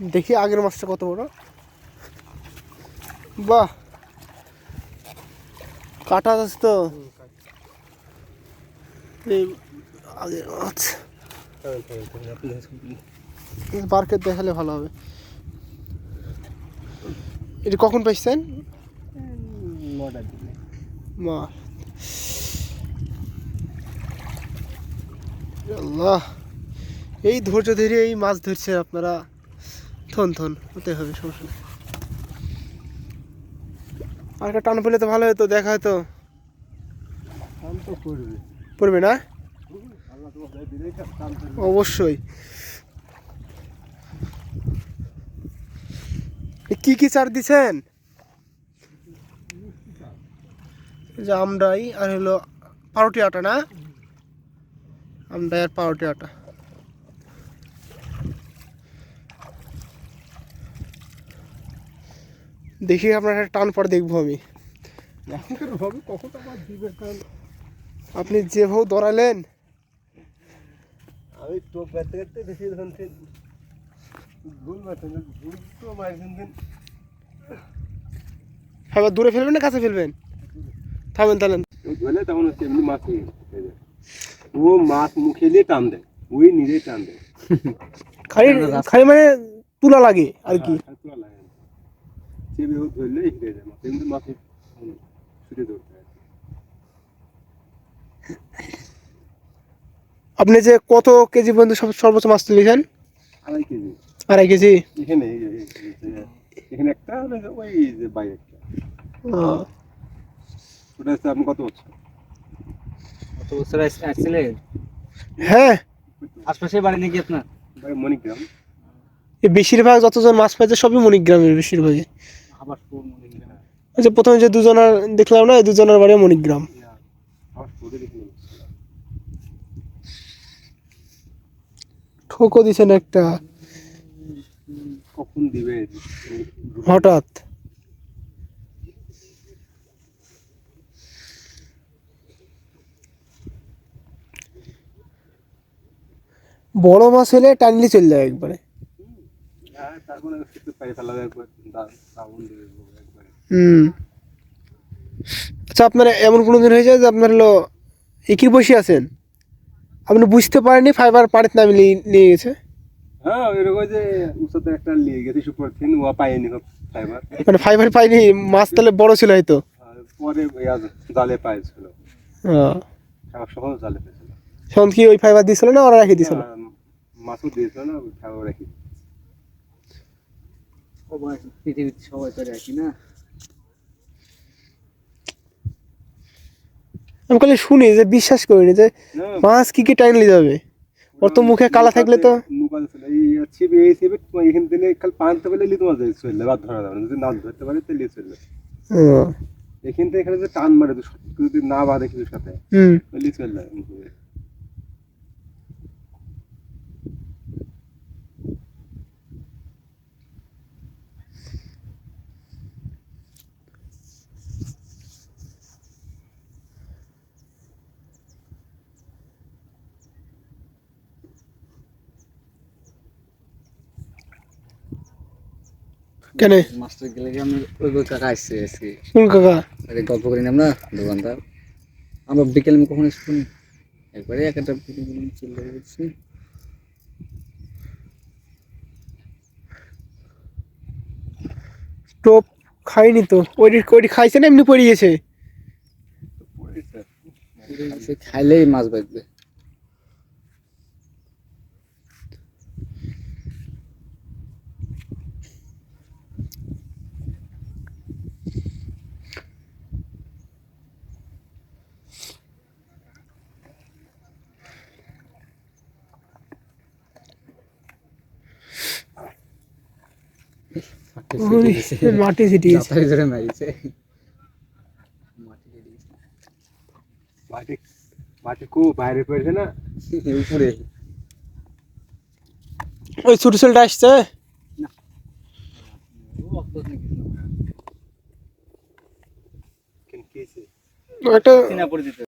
দেখি আগের মাছটা কত বড়। বাহ। কাটা আছে তো। এই আগের মাছ। পার্কে দেখালে ভালো হবে। এটা কখন পাইছেন? মা। আল্লাহ। এই ধৈর্য ধরে এই মাছ ধরছে আপনারা। থন থন হতে হবে, সমস্যা নেই। আর একটা টান পেলে তো ভালো হতো, দেখা হতো। পড়বে না? অবশ্যই। কি কি চার দিছেন? যে আমডাই আর হলো পাউরুটি আটা না? আমডাই আর পাউরুটি আটা। দেখি আপনার একটা টান পর দেখব আমি। এখনকার হবে কখন আবার দিবে কারণ আপনি যেভাবে দৌড়ালেন। আমি টোপ করতে করতে দেখি ধরুন সে ভুল মারছেন ভুল তো মারছেন দিন এবার দূরে ফেলবেন না কাছে ফেলবেন? থামেন তাহলে ধরলে তখন হচ্ছে এমনি মাছ হয়ে যায়। ও মাছ মুখে দিয়ে টান দেয় ওই নিজেই টান দেয়। খালি খালি মানে তুলা লাগে আর কি। আর তোলা লাগে। না। চেপে ও ধরলে হিটে যায় মাছ এমনি মাছ ছুটে ধরতে হয় আপনি যে কত কেজি পর্যন্ত সব সর্বোচ্চ মাছ তুলেছেন? আড়াই কেজি। আড়াই কেজি? এখানে এই যে- এই- এই যে- এখানে একটা ওই যে বাইরে একটা। ওটা হচ্ছে আপনি কত বছর? কত বছর আসছিলেন হ্যাঁ। আশপাশে বাড়ি নাকি আপনার? মণিগ্রাম। এই বেশিরভাগ যতজন মাছ পাইছে সবই মণিগ্রামের বেশিরভাগই। আচ্ছা প্রথমে যে দুজনের দেখলাম না এই দুজনের বাড়ি মণিগ্রাম। ঠোকো দিছেন একটা। কখন দিবে? হঠাৎ। বড় মাছ হলে টানলি চলে যায় একবারে। আচ্ছা আপনার এমন কোনো দিন হয়েছে যে আপনার হলো একই বসে আছেন? আপনি বুঝতে পারেননি ফাইবার পানিতে নামে নিয়ে- গেছে? হ্যাঁ যে একটা নিয়ে গেছে সুপার থিন ও পায়নি ফাইবার মানে ফাইবার পাইনি মাছ তাহলে বড় ছিল হয়তো। পরে জালে পাইছিল সময় জালে পেয়েছিল। কি ওই ফাইবার দিয়েছিল না ওরা রেখে মাছও দিয়েছিল না রেখে পৃথিবীতে সবাই রাখি না? আমি খালি শুনি যে বিশ্বাস করিনি যে মাছ কি কি টাইনলি যাবে? ওর তো মুখে কালা থাকলে তো এখান থেকে খালি পানতে পারলে লিয়ে তোমার চললে বাদ ধরা যাবে যদি না ধরতে পারে তাহলে চললে এখান থেকে এখানে যে টান মারে যদি না বাঁধে কিছুর সাথে চললে কেন? মাস্টার গেলে কি আমি ওই কাকা আসছে আজকে? কোন কাকা? আরে গল্প করি না আমরা দোকানদার। আমরা বিকেলে আমি কখনো শুনি একবারে এক একটা চিল্লা করছি টোপ খাইনি তো। ওই ওইটি খাইছে না এমনি পড়ে গেছে? খাইলেই মাছ বাঁচবে। মাটি ছিটি গেছে যাতায়াত করে মারিছে। মাটি। মাটি কো বাইরে পড়েছে না? উপরে। ওই ছোট ছেলেটা আসছে? ও অত নাকি একটা